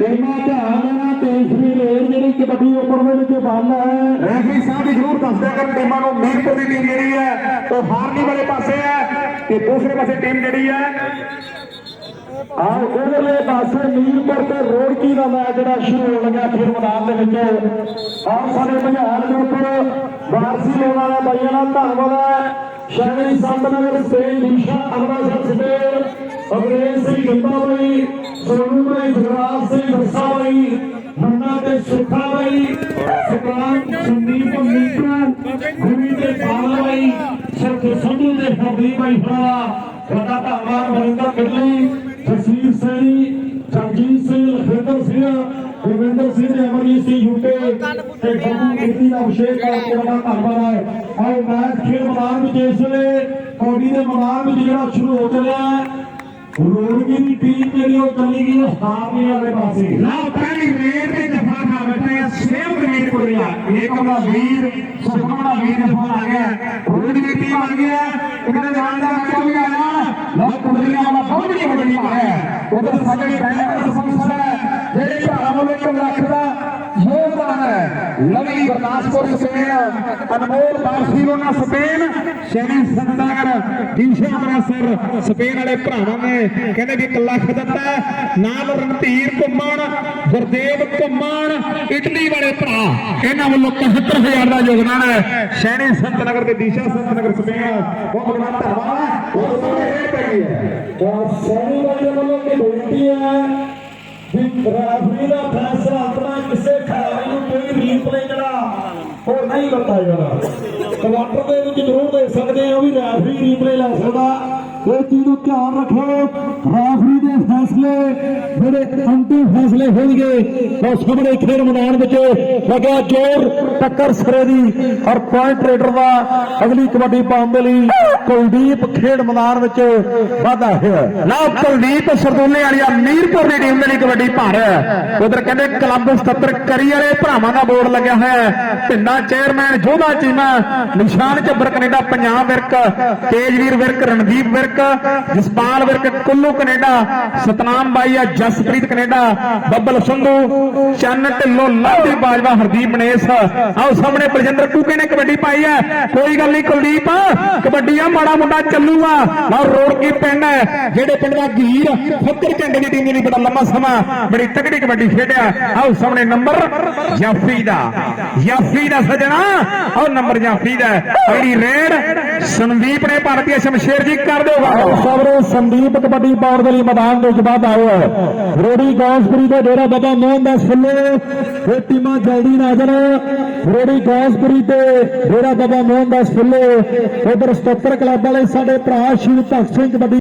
ਟੀਮਾਂ ਧਿਆਨ ਦੇਣਾ ਤੀਸਰੀ ਰੇਡ ਜਿਹੜੀ ਕਬੱਡੀ ਓਪਨ ਦੇ ਵਿੱਚ ਬੰਦ ਹੈ। ਰੈਫਰੀ ਸਾਹਿਬ ਵੀ ਜ਼ਰੂਰ ਦੱਸ ਦਿਆ ਕਰ ਟੀਮਾਂ ਨੂੰ ਮੀਰਪੁਰ ਦੀ ਟੀਮ ਜਿਹੜੀ ਹੈ ਉਹ ਹਾਰਨੀ ਵਾਲੇ ਪਾਸੇ ਹੈ ਤੇ ਦੂਸਰੇ ਪਾਸੇ ਟੀਮ ਜਿਹੜੀ ਹੈ। ਆਹ ਉਧਰਲੇ ਪਾਸੇ ਨੀਲਪੁਰ ਤੇ ਰੋੜਕੀ ਦਾ ਮੈਚ ਜਿਹੜਾ ਸ਼ੁਰੂ ਹੋਣ ਲੱਗਾ ਫਿਰ ਮੈਦਾਨ ਦੇ ਵਿੱਚ। ਆਹ ਸਾਡੇ ਪੰਜਾਬ ਦੇ ਉੱਪਰ ਵਾਰਸੀ ਲੋਕਾਂ ਵਾਲਾ ਬਾਈਆਂ ਦਾ ਧੰਨਵਾਦ ਹੈ। ਸ਼ਹਿਰੀ ਸੰਤਨਗਰ ਸਟੇਜ ਨਿਸ਼ਾ ਅੰਮ੍ਰਿਤਸਰ ਸਟੇਜ ਅਗਰੇਜ ਸਿੰਘ ਗਿੱਪਾ ਬਾਈ ਸੋਨੂ ਬਾਈ ਜਗਰਾਜ ਸਿੰਘ ਰਸਾ ਬਾਈ ਮੰਨਾ ਤੇ ਸੁਖਾ ਬਾਈ ਸੁਖਾਨ ਸੰਦੀਪ ਮੀਟਰਾ ਗੁਰੀ ਤੇ ਬਾਲਾ ਬਾਈ ਸਰਕੇ ਸੰਧੂ ਦੇ ਫਬਰੀ ਬਾਈ ਫੜਾ ਵੱਡਾ ਧੰਨਵਾਦ ਵਰਿੰਦਰ ਕਿਰਲੀ ਜਸਵੀਰ ਸੈਣੀ, ਜਗਜੀਤ ਸਿੰਘ ਲਖਵਿੰਦਰ ਸਿੰਘ ਗੁਰਵਿੰਦਰ ਸਿੰਘ ਅਮਰਜੀਤ ਸਿੰਘ ਯੂਕੇ ਤੇ ਗੱਗੂ ਕੀਤੀ ਦਾ ਅਭਿਸ਼ੇਕ ਕਰਕੇ ਵੱਡਾ ਧੰਨਵਾਦ ਹੈ। ਆਓ ਮੈਚ ਖੇਡ ਮੈਦਾਨ ਵਿੱਚ ਇਸ ਵੇਲੇ ਕੌਡੀ ਦੇ ਮੈਦਾਨ ਵਿੱਚ ਜਿਹੜਾ ਸ਼ੁਰੂ ਹੋ ਚੱਲਿਆ ਹੈ ਰੋੜਕੀ ਦੀ ਟੀਮ ਜਿਹੜੀ ਉਹ ਚੱਲੀ ਗਈ ਹੈ ਸਾਹਮਣੇ ਵਾਲੇ ਪਾਸੇ। ਲਓ ਪਹਿਲੀ ਰੇਡ ਤੇ ਜਫਾ ਖਾ ਬੈਠੇ ਆ ਸੇਮ ਰੇਡ ਕੋਲਿਆ ਇੱਕ ਆਪਣਾ ਵੀਰ ਸੁਖਮਣਾ ਵੀਰ ਜਫਾ ਆ ਗਿਆ। ਰੋਡ ਦੀ ਟੀਮ ਆ ਗਿਆ ਇੱਕ ਦੇ ਨਾਲ ਦਾ ਮੈਚ ਵੀ ਆ ਜਾਣ ਲਓ ਕੁੜੀਆਂ ਵਾਲਾ ਬਹੁਤ ਬੜੀ ਬੜੀ ਹੈ ਉਧਰ ਸਾਡੇ ਬੈਂਕ ਦਾ ਸਪਾਂਸਰ ਹੈ। ਜਿਹੜੇ ਭਰਾ ਵੱਲੋਂ ਇੱਕ ਦਾ ਯੋਗਦਾਨ ਹੈ। Lovey Gurdaspur Spain Anmol Barcelona Spain, Sherry Santagar Teesha Amrasar Spain ਵਾਲੇ ਭਰਾਵਾਂ ਨੇ ਕਹਿੰਦੇ ਵੀ 1 ਲੱਖ ਦਿੱਤਾ ਨਾਲ ਰਣਧੀਰ ਘੁੰਮਣ ਗੁਰਦੇਵ ਘੁੰਮਣ ਇਟਲੀ ਵਾਲੇ ਭਰਾ, ਇਹਨਾਂ ਵੱਲੋਂ 71000 ਦਾ ਯੋਗਦਾਨ ਹੈ। ਸ਼ੈਰੀ ਸੰਤਨਗਰ ਤੇ ਦੀਸ਼ਾ ਸੰਤਨਗਰ ਸਪੇਨ, ਬਹੁਤ ਬੜਾ ਧੰਨਵਾਦ। ਉਹ ਤੋਂ ਇਹ ਪੈ ਗਈ ਹੈ। ਤਾਂ ਸੈਣੀ ਵਾਲੇ ਵੱਲੋਂ ਬੇਨਤੀ ਹੈ ਵੀ ਰੈਫਰੀ ਦਾ ਫੈਸਲਾ ਆਪਣਾ ਕਿਸੇ ਖਿਡਾਰੀ ਨੂੰ ਕੋਈ ਰੀਪਲੇ ਜਿਹੜਾ ਉਹ ਨਹੀਂ ਦਿੱਤਾ ਜਾਣਾ। ਕੁਆਟਰ ਦੇ ਵਿੱਚ ਜ਼ਰੂਰ ਦੇ ਸਕਦੇ ਆ ਵੀ ਰੈਫਰੀ ਰੀਪਲੇ ਲੈ ਸਕਦਾ। ਇਹ ਚੀਜ਼ ਨੂੰ ਧਿਆਨ ਰੱਖੋ। ਰੈਫਰੀ ਦੇ ਫੈਸਲੇ ਜਿਹੜੇ ਅੰਤਿਮ ਫੈਸਲੇ ਹੋਣਗੇ, ਉਹ ਸਾਹਮਣੇ ਖੇਡ ਮੈਦਾਨ ਵਿੱਚ ਲੱਗਿਆ ਜ਼ੋਰ, ਟੱਕਰ ਸਿਰੇ ਦੀ। ਔਰ ਪੁਆਇੰਟ ਰੇਡਰ ਦਾ ਅਗਲੀ ਕਬੱਡੀ ਪਾਉਣ ਦੇ ਲਈ ਕੁਲਦੀਪ ਖੇਡ ਮੈਦਾਨ ਵਿੱਚ ਵਾਧਾ ਹੋਇਆ। ਨਾ ਕੁਲਦੀਪ ਸਰਦੂਲੇ ਵਾਲੀ ਮੀਰਪੁਰ ਦੀ ਟੀਮ ਦੇ ਲਈ ਕਬੱਡੀ ਭਾਰ ਉਧਰ ਕਹਿੰਦੇ ਕਲੱਬ 77 ਕਰੀ ਵਾਲੇ ਭਰਾਵਾਂ ਦਾ ਬੋਰਡ ਲੱਗਿਆ ਹੋਇਆ ਹੈ। Chairman Jodha Cheema Nishan Chabbar Canada, Punjab Virk, Tejvir Virk, Randeep Virk Jaspal Virk, Kullu Canada, Satnam ਬਾਈ ਆ, ਜਸਪ੍ਰੀਤ ਕੈਨੇਡਾ, ਬੱਬਲ ਸੰਧੂ, ਚੰਨ ਢਿੱਲੋਂ ਲਾਡੀ ਬਾਜਵਾ ਹਰਦੀਪ ਮਨੇਸ। ਆਓ ਸਾਹਮਣੇ ਬਲਜਿੰਦਰ ਕੂਕੇ ਨੇ ਕਬੱਡੀ ਪਾਈ ਹੈ। ਕੋਈ ਗੱਲ ਨਹੀਂ, ਕੁਲਦੀਪ, ਕਬੱਡੀ ਆ, ਮਾੜਾ ਮੁੰਡਾ ਚੱਲੂਗਾ। ਲਓ ਰੋੜ ਕੀ ਪਿੰਡ ਹੈ, ਜਿਹੜੇ ਪਿੰਡ ਦਾ ਗੀਰ ਫੱਕਰ ਝੰਡੇ ਦੀ ਟੀਮ ਨੇ ਬੜਾ ਲੰਮਾ ਸਮਾਂ ਬੜੀ ਤਕੜੀ ਕਬੱਡੀ ਖੇਡਿਆ। ਆਓ ਸਾਹਮਣੇ ਨੰਬਰ ਜਾਫੀ ਦਾ। ਜਾਫੀ ਦਾ ਸਜਣਾ, ਆਓ ਨੰਬਰ ਜਾਫੀ ਦਾ। ਅਗਲੀ ਰੇਡ ਸੰਦੀਪ ਨੇ, ਭਾਰਤੀ ਸ਼ਮਸ਼ੇਰ ਜੀ ਕਰ ਦਿਓ। ਸਬਰੇ ਸੰਦੀਪ ਕਬੱਡੀ ਪਾਉਣ ਦੇ ਲਈ ਮੈਦਾਨ ਦੇ ਵਿੱਚ ਵਾਧਾ ਹੋਇਆ ਹੈ। ਰੋੜੀ ਗੌਸਪੁਰੀ ਦੇ ਡੇਰਾ ਬਾਬਾ ਮੋਹਨ ਦਾ ਫੁੱਲੇ ਇਹ ਟੀਮਾਂ ਜਲਦੀ ਨਜ਼ਰ ਰੋੜੀ ਗੌਸਪੁਰੀ ਤੇ ਡੇਰਾ ਬਾਬਾ ਮੋਹਨ ਦਾ ਫੁੱਲੇ ਉਧਰ 77 ਕਲੱਬ ਵਾਲੇ ਸਾਡੇ ਭਰਾ ਸ਼ਿਵ ਭਗਤ ਸਿੰਘ ਕਬੱਡੀ